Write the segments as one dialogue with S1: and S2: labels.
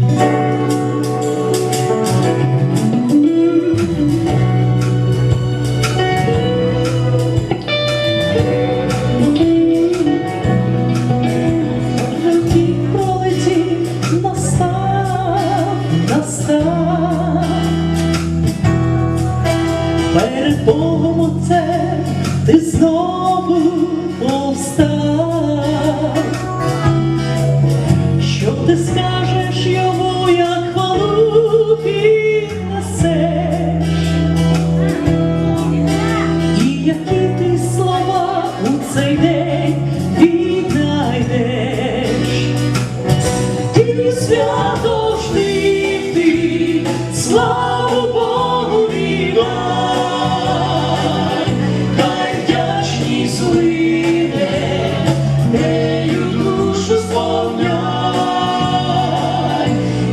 S1: Thank you.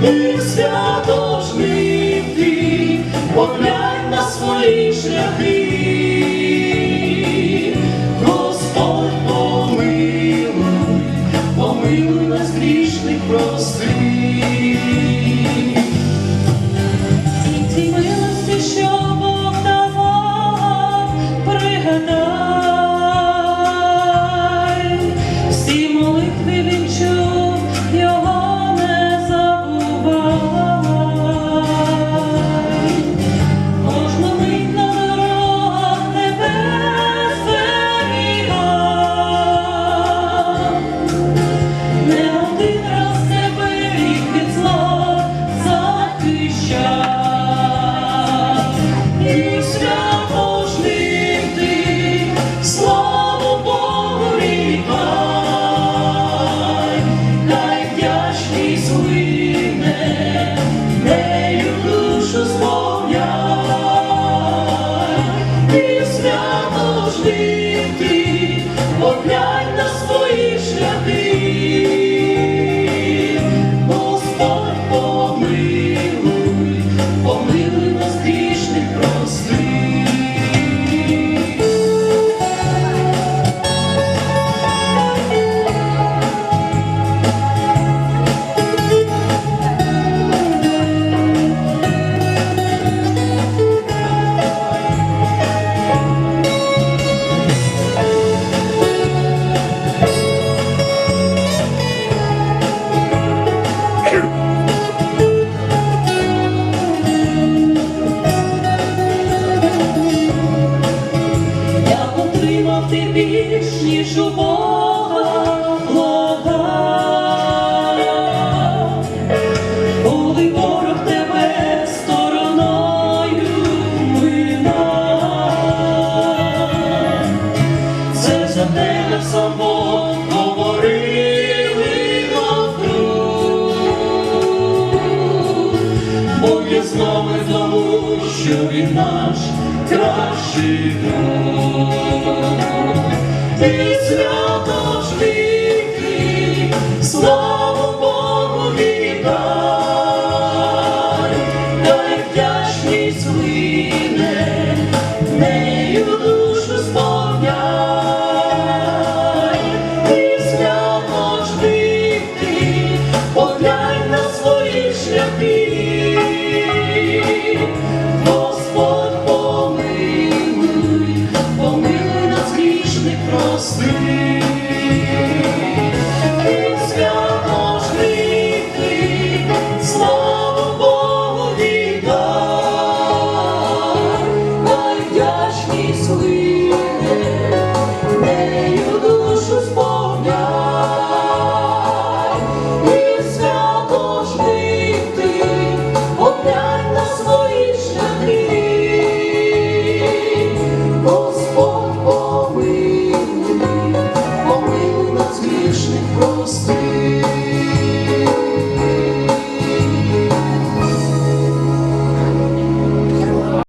S1: Вся должний ти, поглянь на свої шляхи. більш ніж у Бога. Блага, коли ворог тебе стороною вина, це за тебе само говорили навкруг, бо є з нами тому, що він наш кращий друг. It's love.